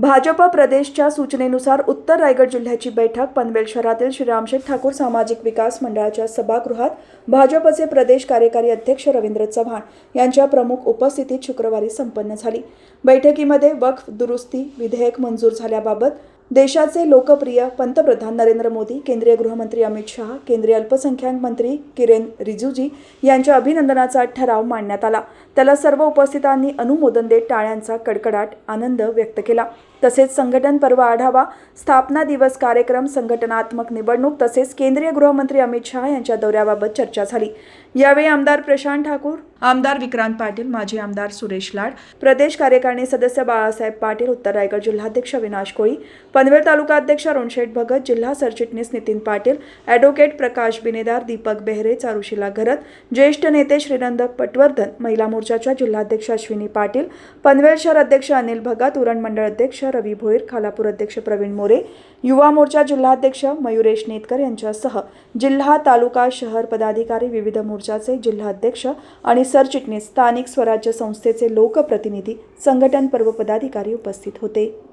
भाजप प्रदेशच्या सूचनेनुसार उत्तर रायगड जिल्ह्याची बैठक पनवेल शहरातील श्रीरामशेठ ठाकूर सामाजिक विकास मंडळाच्या सभागृहात भाजपचे प्रदेश कार्यकारी अध्यक्ष रवींद्र चव्हाण यांच्या प्रमुख उपस्थितीत शुक्रवारी संपन्न झाली. बैठकीमध्ये वक्फ दुरुस्ती विधेयक मंजूर झाल्याबाबत देशाचे लोकप्रिय पंतप्रधान नरेंद्र मोदी केंद्रीय गृहमंत्री अमित शहा केंद्रीय अल्पसंख्याक मंत्री किरेन रिजिजू यांच्या अभिनंदनाचा ठराव मांडण्यात आला. त्याला सर्व उपस्थितांनी अनुमोदन देत टाळ्यांचा कडकडाट आनंद व्यक्त केला. तसेच संघटन पर्व आढावा स्थापना दिवस कार्यक्रम संघटनात्मक निवडणूक तसेच केंद्रीय गृहमंत्री अमित शहा यांच्या दौऱ्याबाबत चर्चा झाली. यावेळी आमदार प्रशांत ठाकूर आमदार विक्रांत पाटील माजी आमदार सुरेश लाड प्रदेश कार्यकारिणी सदस्य बाळासाहेब पाटील उत्तर रायगड जिल्हाध्यक्ष विनाश कोळी पनवेल तालुका अध्यक्ष अरुणशेठ भगत जिल्हा सरचिटणीस नितीन पाटील ॲडव्होकेट प्रकाश बिनेदार दीपक बेहरे चारुशिला घरत ज्येष्ठ नेते श्रीनंद पटवर्धन महिला मोर्चाच्या जिल्हाध्यक्ष अश्विनी पाटील पनवेल शहर अध्यक्ष अनिल भगत उरण मंडळ अध्यक्ष रवी भोईर खालापूर अध्यक्ष प्रवीण मोरे युवा मोर्चा जिल्हाध्यक्ष मयुरेश नेतकर यांच्यासह जिल्हा तालुका शहर पदाधिकारी विविध मोर्चाचे जिल्हाध्यक्ष आणि सरचिटणीस स्थानिक स्वराज्य संस्थेचे लोकप्रतिनिधी संघटन पर्व पदाधिकारी उपस्थित होते.